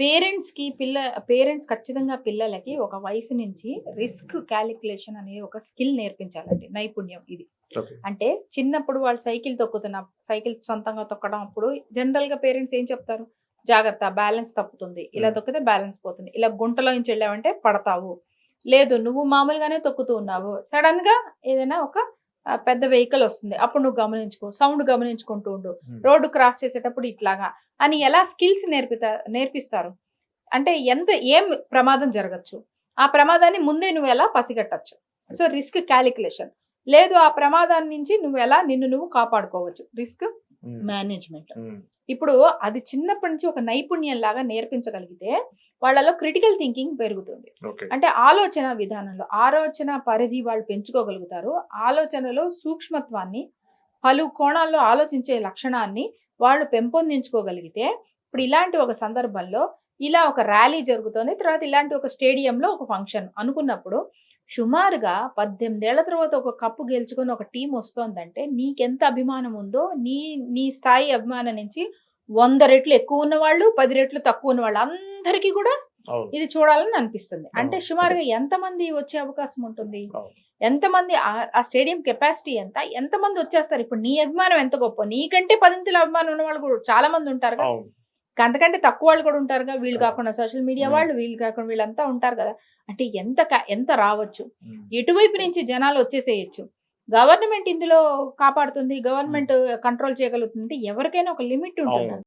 పేరెంట్స్కి పిల్ల పేరెంట్స్ ఖచ్చితంగా పిల్లలకి ఒక వయసు నుంచి రిస్క్ క్యాలిక్యులేషన్ అనే ఒక స్కిల్ నేర్పించాలండి. నైపుణ్యం ఇది. అంటే చిన్నప్పుడు వాళ్ళు సైకిల్ తొక్కుతున్న సైకిల్ సొంతంగా తొక్కడం అప్పుడు జనరల్గా పేరెంట్స్ ఏం చెప్తారు? జాగ్రత్త బ్యాలెన్స్ తప్పుతుంది. ఇలా Hmm. తొక్కితే బ్యాలెన్స్ పోతుంది. ఇలా గుంటలో నుంచి వెళ్ళావంటే పడతావు. లేదు నువ్వు మామూలుగానే తొక్కుతూ ఉన్నావు. సడన్గా ఏదైనా ఒక పెద్ద వెహికల్ వస్తుంది. అప్పుడు నువ్వు గమనించుకో సౌండ్ గమనించుకుంటూ ఉండు. Hmm. రోడ్డు క్రాస్ చేసేటప్పుడు ఇట్లాగా. అని ఎలా స్కిల్స్ నేర్పితా నేర్పిస్తారు? అంటే ఎంత ఏం ప్రమాదం జరగచ్చు? ఆ ప్రమాదాన్ని ముందే నువ్వు ఎలా పసిగట్టచ్చు? So risk calculation. లేదు ఆ ప్రమాదాన్ని నుంచి నువ్వు ఎలా నిన్ను నువ్వు కాపాడుకోవచ్చు? Risk management. ఇప్పుడు అది చిన్నప్పటి నుంచి ఒక నైపుణ్యం లాగా నేర్పించగలిగితే వాళ్ళలో క్రిటికల్ థింకింగ్ పెరుగుతుంది. అంటే ఆలోచన విధానంలో ఆలోచన పరిధి వాళ్ళు పెంచుకోగలుగుతారు. ఆలోచనలో సూక్ష్మత్వాన్ని పలు కోణాల్లో ఆలోచించే లక్షణాన్ని వాళ్ళు పెంపొందించుకోగలిగితే ఇప్పుడు ఇలాంటి ఒక సందర్భంలో ఇలా ఒక ర్యాలీ జరుగుతుంది తర్వాత ఇలాంటి ఒక స్టేడియంలో ఒక ఫంక్షన్ అనుకున్నప్పుడు సుమారుగా పద్దెనిమిదేళ్ళ తర్వాత ఒక కప్పు గెలుచుకొని ఒక టీం వస్తోందంటే నీకెంత అభిమానం ఉందో నీ నీ స్థాయి అభిమానం నుంచి వంద రెట్లు ఎక్కువ ఉన్న వాళ్ళు పది రెట్లు తక్కువ ఉన్న వాళ్ళు అందరికీ కూడా ఇది చూడాలని అనిపిస్తుంది. అంటే. సుమారుగా ఎంతమంది వచ్చే అవకాశం ఉంటుంది. ఎంతమంది ఆ- స్టేడియం కెపాసిటీ ఎంత? ఎంతమంది వచ్చేస్తారు? ఇప్పుడు నీ అభిమానం ఎంత గొప్ప? నీకంటే పదింతల అభిమానం ఉన్న వాళ్ళు కూడా చాలా మంది ఉంటారు అంతకంటే తక్కువ వాళ్ళు కూడా ఉంటారు కదా వీళ్ళు. కాకుండా సోషల్ మీడియా. వాళ్ళు వీళ్ళు కాకుండా వీళ్ళంతా ఉంటారు కదా. అంటే ఎంత ఎంత రావచ్చు? ఎటువైపు నుంచి జనాలు వచ్చేసేయచ్చు? గవర్నమెంట్ ఇందులో కాపాడుతుంది గవర్నమెంట్ కంట్రోల్ చేయగలుగుతుంది అంటే ఎవరికైనా ఒక లిమిట్ ఉంటుంది.